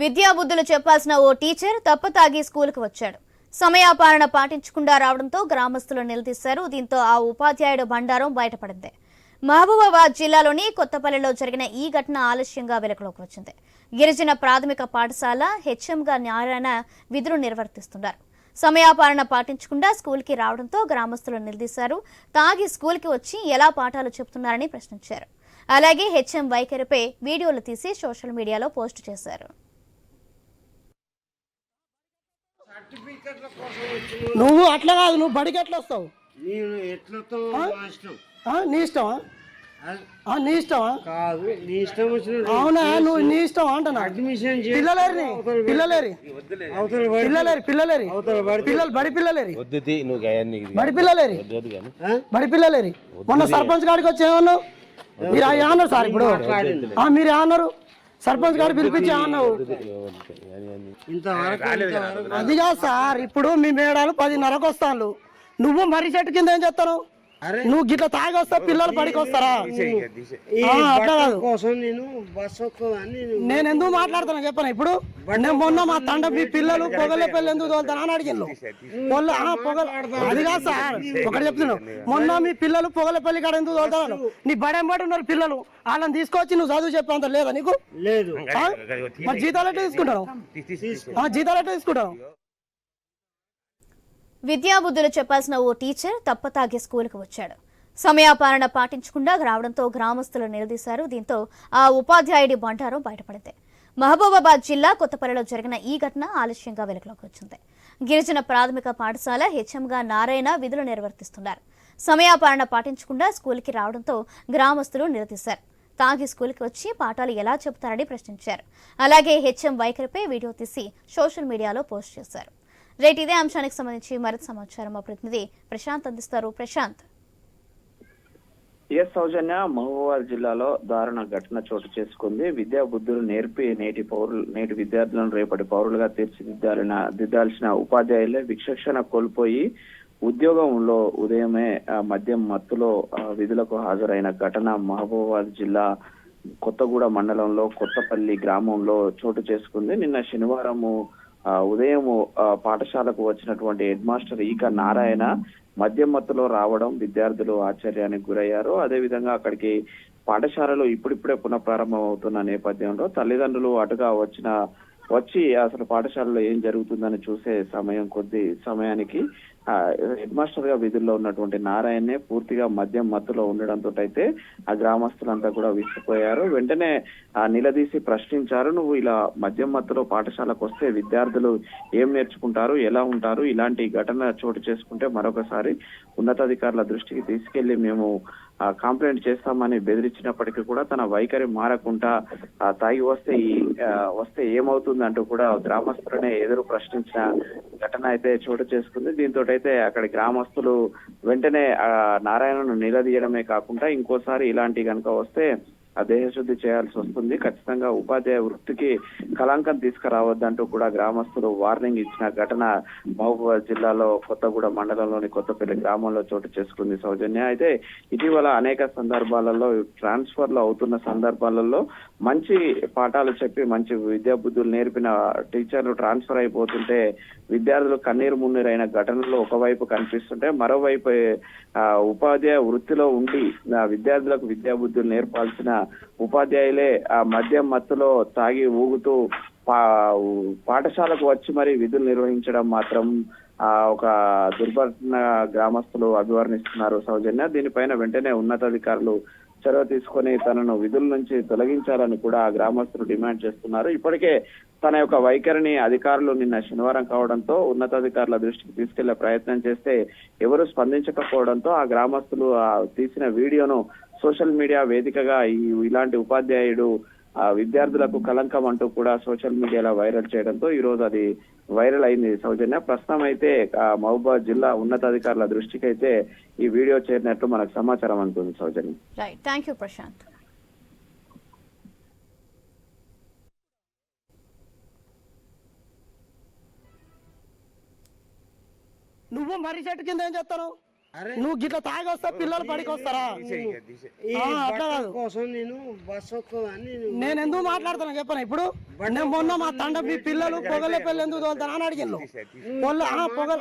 విద్యాబుద్ధులు చెప్పాల్సిన ఓ టీచర్ తప్పతాగి స్కూల్కు వచ్చాడు. సమయాపాలన పాటించకుండా రావడంతో గ్రామస్తులు నిలదీశారు. దీంతో ఆ ఉపాధ్యాయుడు బండారం బయటపడింది. మహబూబాబాద్ జిల్లాలోని కొత్తపల్లిలో జరిగిన ఈ ఘటన ఆలస్యంగా వెలుగులోకి వచ్చింది. గిరిజన ప్రాథమిక పాఠశాల హెచ్ఎంగా నారాయణ విధులు నిర్వర్తిస్తున్నారు. సమయాపాలన పాటించకుండా స్కూల్కి రావడంతో గ్రామస్తులు నిలదీశారు. తాగి స్కూల్కి వచ్చి ఎలా పాఠాలు చెబుతున్నారని ప్రశ్నించారు. అలాగే హెచ్ఎం వైఖరిపై వీడియోలు తీసి సోషల్ మీడియాలో పోస్టు చేశారు. నువ్వు అట్లా కాదు నువ్వు బడికి ఎట్లా వస్తావు? నేను ఎట్లతో నీ ఇష్టమా? నీ ఇష్టమా? కాదు నీ ఇష్టం వచ్చిన అవునా నువ్వు నీ ఇష్టం అంటున్నా అడ్మిషన్ పిల్లలేరి పిల్లలేరి పిల్లలేరి పిల్లలేరి పిల్లలు బడి పిల్లలేరి వద్దు తీ, నువ్వు అవన్నీ బడి పిల్లలేరి? బడి పిల్లలేరి మొన్న సర్పంచ్ గారికి వచ్చి ఏమన్నావు? మీరు ఏమన్నారు సార్ ఇప్పుడు. ఆ, మీరు ఏమన్నారు సర్పంచ్ గారు పిలిపించి అది కాదు సార్ ఇప్పుడు మీ మేడాలు పదిన్నరకు వస్తాను నువ్వు మర్రి చెట్టు కింద ఏం చేస్తాను అరే నువ్వు గిట్ల తాగి వస్తా పిల్లలు కాదు. కోసం నేను బస్ ఎందుకు మాట్లాడుతున్నా చెప్పను ఇప్పుడు? నేను మొన్న మా తండ మీ పిల్లలు పొగలే పిల్లలు ఎందుకు తోలుతాను అని అడిగిన పొగల పొగల అది కాదు సార్ ఒకటి చెప్తున్నాను మొన్న మీ పిల్లలు పొగలపల్లి కాడ ఎందుకు తోలుతాను నీ బడెంబడి ఉన్నారు పిల్లలు? వాళ్ళని తీసుకొచ్చి నువ్వు చదువు చెప్పేంత లేదా నీకు? లేదు? మరి జీతాలు ఎట్లా తీసుకుంటాను ఆ, జీతాలు ఎట్లా తీసుకుంటాను విద్యాబుద్ధులు చెప్పాల్సిన ఓ టీచర్ తప్పతాగి స్కూల్కు వచ్చాడు. సమయాపాలన పాటించకుండా రావడంతో గ్రామస్తులు నిలదీశారు. దీంతో ఆ ఉపాధ్యాయుడి బండారం బయటపడింది. మహబూబాబాద్ జిల్లా కొత్తపల్లిలో జరిగిన ఈ ఘటన ఆలస్యంగా వెలుగులోకి వచ్చింది. గిరిజన ప్రాథమిక పాఠశాల హెచ్ఎంగా నారాయణ విధులు నిర్వర్తిస్తున్నారు. సమయాపాలన పాటించకుండా స్కూల్కి రావడంతో గ్రామస్తులు నిలదీశారు. తాగి స్కూల్కి వచ్చి పాఠాలు ఎలా చెబుతారని ప్రశ్నించారు. అలాగే హెచ్ఎం వైఖరిపై వీడియో తీసి సోషల్ మీడియాలో పోస్ట్ చేశారు. రైట్ ఇదే అంశానికి సంబంధించి మరింత సమాచారం మా ప్రతినిధి ప్రశాంత్ అందిస్తారు. ప్రశాంత్. ఎస్ సౌజన్య మహబూబాబాద్ జిల్లాలో దారుణ ఘటన చోటు చేసుకుంది. విద్యా బుద్ధులు నేర్పి నేటి పౌరులు నేటి విద్యార్థులను రేపటి పౌరులుగా తీర్చిదిద్దాలిన దిద్దాల్సిన ఉపాధ్యాయులే విచక్షణ కోల్పోయి ఉద్యోగంలో ఉదయమే మద్యం మత్తులో విధులకు హాజరైన ఘటన మహబూబాబాద్ జిల్లా కొత్తగూడ మండలంలో కొత్తపల్లి గ్రామంలో చోటు చేసుకుంది. నిన్న శనివారము ఉదయం పాఠశాలకు వచ్చినటువంటి హెడ్ మాస్టర్ ఈక నారాయణ మద్యం మత్తులో రావడం విద్యార్థులు ఆశ్చర్యానికి గురయ్యారు. అదేవిధంగా అక్కడికి పాఠశాలలు ఇప్పుడిప్పుడే పునఃప్రారంభం అవుతున్న నేపథ్యంలో తల్లిదండ్రులు అటుగా వచ్చిన వచ్చి అసలు పాఠశాలలో ఏం జరుగుతుందని చూసే సమయం కొద్ది సమయానికి హెడ్ మాస్టర్గా విధుల్లో ఉన్నటువంటి నారాయణే పూర్తిగా మద్యం మత్తులో ఉండడంతో అయితే ఆ గ్రామస్తులంతా కూడా విసిపోయారు వెంటనే ఆ నిలదీసి ప్రశ్నించారు నువ్వు ఇలా మద్యం మత్తులో పాఠశాలకు వస్తే విద్యార్థులు ఏం నేర్చుకుంటారు ఎలా ఉంటారు? ఇలాంటి ఘటన చోటు చేసుకుంటే మరొకసారి ఉన్నతాధికారుల దృష్టికి తీసుకెళ్ళి మేము కంప్లైంట్ చేస్తామని బెదిరించినప్పటికీ కూడా తన వైఖరి మారకుండా తాగి వస్తే ఈ వస్తే ఏమవుతుంది అంటూ కూడా గ్రామస్తులనే ఎదురు ప్రశ్నించిన ఘటన అయితే చోటు చేసుకుంది. దీంతో అయితే అక్కడి గ్రామస్తులు వెంటనే ఆ, నారాయణను నిలదీయడమే కాకుండా ఇంకోసారి ఇలాంటి కనుక వస్తే ఆ దేహశుద్ధి చేయాల్సి వస్తుంది. ఖచ్చితంగా ఉపాధ్యాయ వృత్తికి కళాంకం తీసుకురావద్దంటూ కూడా గ్రామస్తులు వార్నింగ్ ఇచ్చిన ఘటన మహబూబాబాద్ జిల్లాలో కొత్తగూడ మండలంలోని కొత్తపల్లి గ్రామంలో చోటు చేసుకుంది సౌజన్య. అయితే ఇటీవల అనేక సందర్భాలలో ట్రాన్స్ఫర్లు అవుతున్న సందర్భాలలో మంచి పాఠాలు చెప్పి మంచి విద్యా బుద్ధులు నేర్పిన టీచర్లు ట్రాన్స్ఫర్ అయిపోతుంటే విద్యార్థులు కన్నీరు మున్నీరైన ఘటనలు ఒకవైపు కనిపిస్తుంటే మరోవైపు ఆ, ఉపాధ్యాయ వృత్తిలో ఉండి విద్యార్థులకు విద్యా బుద్ధులు నేర్పాల్సిన ఉపాధ్యాయులే ఆ మద్యం మత్తులో తాగి ఊగుతూ పా- పాఠశాలకు వచ్చి మరి విధులు నిర్వహించడం మాత్రం ఆ ఒక దుర్ఘటన గ్రామస్తులు అభివర్ణిస్తున్నారు సౌజన్య. దీనిపైన వెంటనే ఉన్నతాధికారులు చొరవ తీసుకొని తనను విధుల నుంచి తొలగించాలని కూడా ఆ గ్రామస్తులు డిమాండ్ చేస్తున్నారు. ఇప్పటికే తన యొక్క వైఖరిని అధికారులు నిన్న శనివారం కావడంతో ఉన్నతాధికారుల దృష్టికి తీసుకెళ్ళే ప్రయత్నం చేస్తే ఎవరు స్పందించకపోవడంతో ఆ గ్రామస్తులు ఆ తీసిన వీడియోను సోషల్ మీడియా వేదికగా ఈ ఇలాంటి ఉపాధ్యాయుడు విద్యార్థులకు కలంకం అంటూ కూడా సోషల్ మీడియాలో వైరల్ చేయడంతో ఈ రోజు అది వైరల్ అయింది సౌజన్య. ప్రస్తుతం అయితే ఆ, మహబూబాద్ జిల్లా ఉన్నతాధికారుల దృష్టికి అయితే ఈ వీడియో చేరినట్లు మనకు సమాచారం అందుతుంది Soujanya. Right thank you Prashant నువ్వు మర్రి చెట్టు కింద ఏం చేస్తాను అరే నువ్వు గిట్ల తాగి వస్తే పిల్లలు పడికి వస్తారా. కోసం నేను బస్ ఎందుకు మాట్లాడుతున్నా చెప్పను? ఇప్పుడు నేను మొన్న మా తండ మీ పిల్లలు పొగలే పెళ్ళి ఎందుకు తోలుతానా అని ఆ, పొగల